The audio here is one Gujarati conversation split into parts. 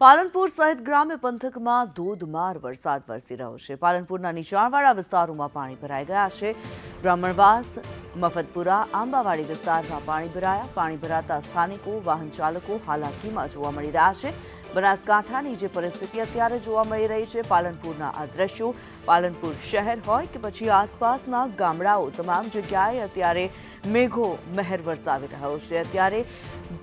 પાલનપુર સહિત ગ્રામ્ય પંથકમાં ધોધમાર વરસાદ વરસી રહ્યો છે. પાલનપુરના નીચાણવાળા વિસ્તારોમાં પાણી ભરાઈ ગયા છે. બ્રાહ્મણવાસ, મફતપુરા, આંબાવાડી વિસ્તારમાં પાણી ભરાયા. પાણી ભરાતા સ્થાનિકો વાહન ચાલકો હાલાકીમાં જોવા મળી રહ્યા છે. બનાસકાંઠાની જે પરિસ્થિતિ અત્યારે જોવા મળી રહી છે, પાલનપુરના આ દ્રશ્યો, પાલનપુર શહેર હોય કે પછી આસપાસના ગામડાઓ, તમામ જગ્યાએ અત્યારે મેઘો મહેર વરસાવી રહ્યો છે. અત્યારે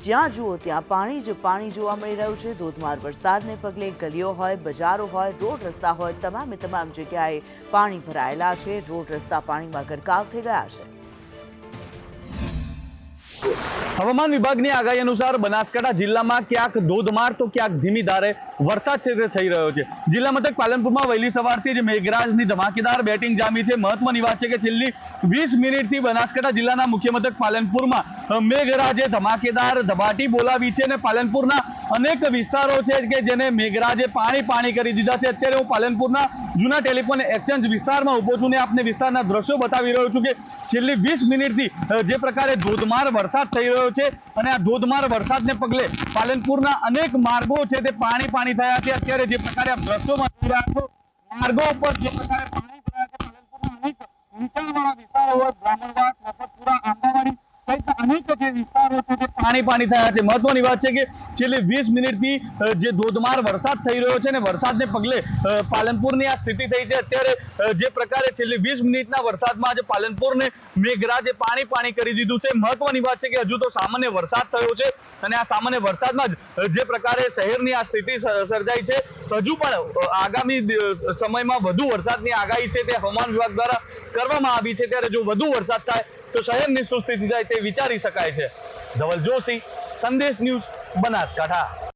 જ્યાં જુઓ ત્યાં પાણી જ પાણી જોવા મળી રહ્યું છે. ધોધમાર વરસાદને પગલે ગલીઓ હોય, બજારો હોય, રોડ રસ્તા હોય, તમામે તમામ જગ્યાએ પાણી ભરાયેલા છે. રોડ રસ્તા પાણીમાં ગરકાવ થઈ ગયા છે. હવામાન વિભાગની આગાહી અનુસાર બનાસકાંઠા જિલ્લામાં ક્યાંક ધોધમાર તો ક્યાંક ધીમી ધારે વરસાદ છે થઈ રહ્યો છે. જિલ્લા મથક પાલનપુરમાં વહેલી સવારથી જ મેઘરાજની ધમાકેદાર બેટિંગ જામી છે. મહત્વની વાત છે કે છેલ્લી વીસ મિનિટથી બનાસકાંઠા જિલ્લાના મુખ્ય મથક પાલનપુરમાં મેઘરાજે ધમાકેદાર ધબાટી બોલાવી છે અને પાલનપુરના અનેક વિસ્તારો છે કે જેને મેઘરાજે પાણી પાણી કરી દીધા છે. અત્યારે હું પાલનપુરના જૂના ટેલિફોન એક્સચેન્જ વિસ્તારમાં ઊભો છું ને આપને વિસ્તારના દ્રશ્યો બતાવી રહ્યો છું કે છેલ્લી વીસ મિનિટથી જે પ્રકારે ધોધમાર વરસાદ થઈ રહ્યો છે અને આ ધોધમાર વરસાદને પગલે પાલનપુરના અનેક માર્ગો છે તે પાણી પાણી થયા છે. અત્યારે જે પ્રકારે આપ દ્રશ્યોમાં જોઈ રહ્યા છો, માર્ગો ઉપર જે પ્રકારે પાણી ભરાયા છે, પાલનપુરના અનેક નીચાણવાળા વિસ્તારો હોય, બ્રાહ્મણવાસ, મફતપુરા, આંબાવાડી સહિત અનેક જે વિસ્તારો છે પાણી પાણી થયા છે. મહત્વની વાત છે કે છેલ્લી વીસ મિનિટથી જે ધોધમાર વરસાદ થઈ રહ્યો છે અને વરસાદને પગલે પાલનપુરની આ સ્થિતિ થઈ છે. અત્યારે જે પ્રકારે છેલ્લી વીસ મિનિટના વરસાદમાં આજે પાલનપુરને મેઘરાજે પાણી પાણી કરી દીધું છે. મહત્વની વાત છે કે હજુ તો સામાન્ય વરસાદ થયો છે અને આ સામાન્ય વરસાદમાં જ જે પ્રકારે શહેરની આ સ્થિતિ સર્જાઈ છે હજુ પણ આગામી સમયમાં વધુ વરસાદની આગાહી છે તે હવામાન વિભાગ દ્વારા કરવામાં આવી છે. ત્યારે જો વધુ વરસાદ થાય તો શહેરની સુસ્થિતિ જાય તે વિચારી શકાય છે. ધવલ જોશી સંદેશ ન્યૂઝ બનાસકાંઠા.